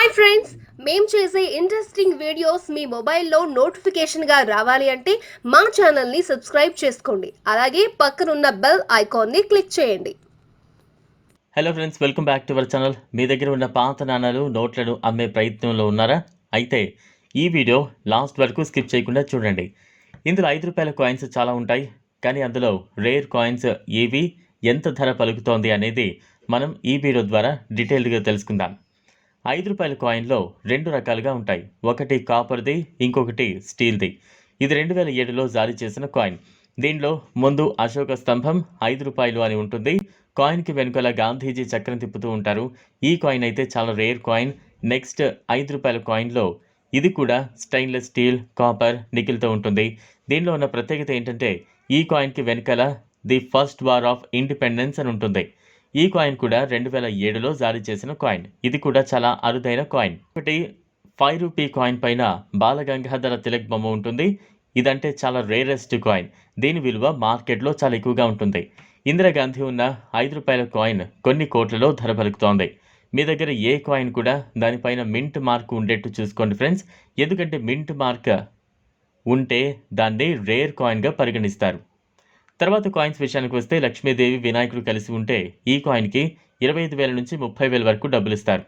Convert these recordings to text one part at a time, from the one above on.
Hi friends మేము చేసే interesting videos మీ మొబైల్లో నోటిఫికేషన్గా రావాలి అంటే మా ఛానల్ని సబ్స్క్రైబ్ చేసుకోండి. అలాగే పక్కనున్న బెల్ ఐకాన్ని క్లిక్ చేయండి. Hello friends welcome back to our channel మీ దగ్గర ఉన్న పాత నాణాలు నోట్లను అమ్మే ప్రయత్నంలో ఉన్నారా? అయితే ఈ వీడియో లాస్ట్ వరకు స్కిప్ చేయకుండా చూడండి. ఇందులో ఐదు రూపాయల కాయిన్స్ చాలా ఉంటాయి. కానీ అందులో రేర్ కాయిన్స్ ఏవి ఎంత ధర పలుకుతోంది అనేది మనం ఈ వీడియో ద్వారా డీటెయిల్డ్గా తెలుసుకుందాం. ఐదు రూపాయల కాయిన్లో రెండు రకాలుగా ఉంటాయి. ఒకటి కాపర్ది ఇంకొకటి స్టీల్ది. ఇది రెండు వేల ఏడులో జారీ చేసిన కాయిన్. దీనిలో ముందు అశోక స్తంభం ఐదు రూపాయలు అని ఉంటుంది. కాయిన్కి వెనుకల గాంధీజీ చక్రం తిప్పుతూ ఉంటారు. ఈ కాయిన్ అయితే చాలా రేర్ కాయిన్. నెక్స్ట్ ఐదు రూపాయల కాయిన్లో ఇది కూడా స్టెయిన్లెస్ స్టీల్ కాపర్ నికిల్తో ఉంటుంది. దీనిలో ఉన్న ప్రత్యేకత ఏంటంటే ఈ కాయిన్కి వెనుకల the first war of independence అని ఉంటుంది. ఈ కాయిన్ కూడా రెండు వేల ఏడులో జారీ చేసిన కాయిన్. ఇది కూడా చాలా అరుదైన కాయిన్. ఒకటి ఫైవ్ రూపీ కాయిన్ పైన బాలగంగాధర తిలక్ బొమ్మ ఉంటుంది. ఇదంటే చాలా రేరెస్ట్ కాయిన్. దీని విలువ మార్కెట్లో చాలా ఎక్కువగా ఉంటుంది. ఇందిరాగాంధీ ఉన్న ఐదు రూపాయల కాయిన్ కొన్ని కోట్లలో ధర పలుకుతోంది. మీ దగ్గర ఏ కాయిన్ కూడా దానిపైన మింట్ మార్క్ ఉండేట్టు చూసుకోండి ఫ్రెండ్స్. ఎందుకంటే మింట్ మార్క్ ఉంటే దాన్ని రేర్ కాయిన్గా పరిగణిస్తారు. తర్వాత కాయిన్స్ విషయానికి వస్తే లక్ష్మీదేవి వినాయకుడు కలిసి ఉంటే ఈ కాయిన్కి ఇరవై ఐదు వేల నుంచి ముప్పై వేల వరకు డబ్బులు ఇస్తారు.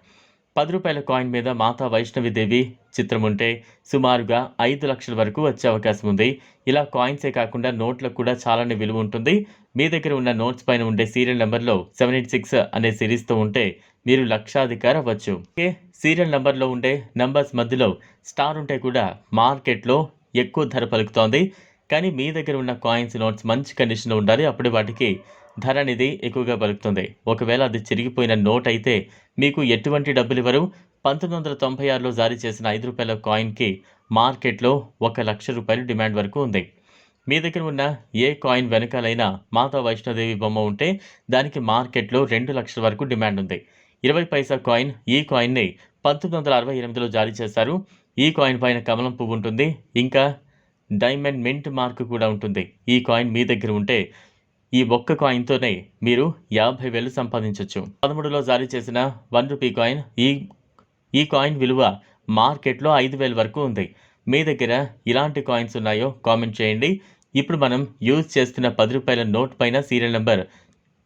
పది రూపాయల కాయిన్ మీద మాతా వైష్ణవిదేవి చిత్రం ఉంటే సుమారుగా ఐదు లక్షల వరకు వచ్చే అవకాశం ఉంది. ఇలా కాయిన్సే కాకుండా నోట్లకు కూడా చాలానే విలువ ఉంటుంది. మీ దగ్గర ఉన్న నోట్స్ పైన ఉండే సీరియల్ నెంబర్లో సెవెన్ ఎయిట్ సిక్స్ అనే సిరీస్తో ఉంటే మీరు లక్షాధికారి అవ్వచ్చు. ఓకే సీరియల్ నెంబర్లో ఉండే నంబర్స్ మధ్యలో స్టార్ ఉంటే కూడా మార్కెట్లో ఎక్కువ ధర పలుకుతోంది. కానీ మీ దగ్గర ఉన్న కాయిన్స్ నోట్స్ మంచి కండిషన్లో ఉండాలి. అప్పుడు వాటికి ధర అనేది ఎక్కువగా పలుకుతుంది. ఒకవేళ అది చిరిగిపోయిన నోట్ అయితే మీకు ఎటువంటి డబ్బులు ఇవ్వరు. పంతొమ్మిది వందల తొంభై ఆరులో జారీ చేసిన ఐదు రూపాయల కాయిన్కి మార్కెట్లో ఒక లక్ష రూపాయలు డిమాండ్ వరకు ఉంది. మీ దగ్గర ఉన్న ఏ కాయిన్ వెనకాలైనా మాతా వైష్ణోదేవి బొమ్మ ఉంటే దానికి మార్కెట్లో రెండు లక్షల వరకు డిమాండ్ ఉంది. ఇరవై పైసా కాయిన్ ఈ కాయిన్ని పంతొమ్మిది వందల అరవై ఎనిమిదిలో జారీ చేశారు. ఈ కాయిన్ పైన కమలం పువ్వు ఉంటుంది. ఇంకా డైమండ్ మింట్ మార్క్ కూడా ఉంటుంది. ఈ కాయిన్ మీ దగ్గర ఉంటే ఈ ఒక్క కాయిన్తోనే మీరు యాభై వేలు సంపాదించవచ్చు పదమూడులో జారీ చేసిన వన్ రూపీ కాయిన్ ఈ ఈ కాయిన్ విలువ మార్కెట్లో ఐదు వేల వరకు ఉంది. మీ దగ్గర ఇలాంటి కాయిన్స్ ఉన్నాయో కామెంట్ చేయండి. ఇప్పుడు మనం యూజ్ చేస్తున్న పది రూపాయల నోట్ పైన సీరియల్ నెంబర్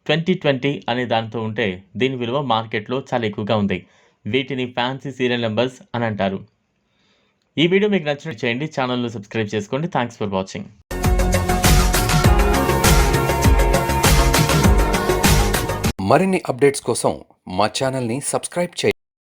ట్వంటీ ట్వంటీ అనే దానితో ఉంటే దీని విలువ మార్కెట్లో చాలా ఎక్కువగా ఉంది. వీటిని ఫ్యాన్సీ సీరియల్ నెంబర్స్ అని అంటారు. ఈ వీడియో మీకు నచ్చినట్టు చేయండి. ఛానల్ను సబ్స్క్రైబ్ చేసుకోండి. థ్యాంక్స్ ఫర్ వాచింగ్ మరిన్ని అప్డేట్స్ కోసం మా ఛానల్ని సబ్స్క్రైబ్ చేయండి.